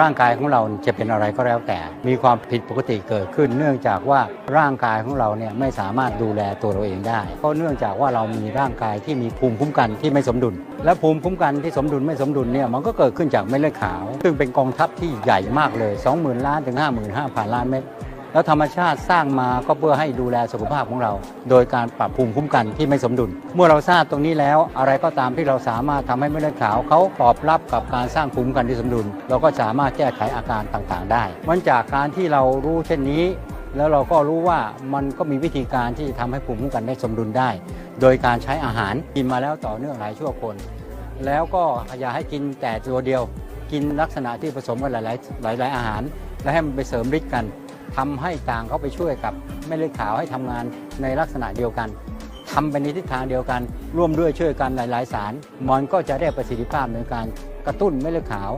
ร่างกายของเราจะเป็นอะไรก็แล้วแต่ มีความผิดปกติเกิดขึ้น เนื่องจากว่าร่างกายของเราเนี่ยไม่สามารถดูแลตัวเราเองได้เพราะเนื่องจากว่าเรามีร่างกายที่มีภูมิคุ้มกันที่ไม่สมดุล และภูมิคุ้มกันที่สมดุลไม่สมดุลเนี่ยมันก็เกิดขึ้นจากเม็ดเลือดขาว ซึ่งเป็นกองทัพที่ใหญ่มากเลย 20,000 ล้านถึง 55,000 ล้านเม็ด แล้วธรรมชาติสร้างมาก็เพื่อให้ดูแลสุขภาพของเรา โดยการปรับภูมิคุ้มกันที่ไม่สมดุล เมื่อเราทราบตรงนี้แล้ว อะไรก็ตามที่เราสามารถทำให้เม็ดเลือดขาวเขาตอบรับกับการสร้างภูมิคุ้มกันที่สมดุล เราก็สามารถแก้ไขอาการต่างๆ ได้มันจากการที่เรารู้เช่นนี้แล้วเราก็รู้ว่ามันก็มีวิธีการที่ทำให้ภูมิคุ้มกันได้สมดุลได้ โดยการใช้อาหารกินมาแล้วต่อเนื่องหลายชั่วคน แล้วก็อย่าให้กินแต่ตัวเดียว กินลักษณะที่ผสมกันหลายๆหลาย ๆ อาหาร และให้มันไปเสริมฤทธิ์กัน ทำให้ต่างเข้าไปช่วยกับแม่เลือดขาวให้ทำงานในลักษณะเดียวกันทำไปในทิศทางเดียวกัน ร่วมด้วยช่วยกันหลาย ๆ สาร มันก็จะได้ประสิทธิภาพในการกระตุ้นแม่เลือดขาว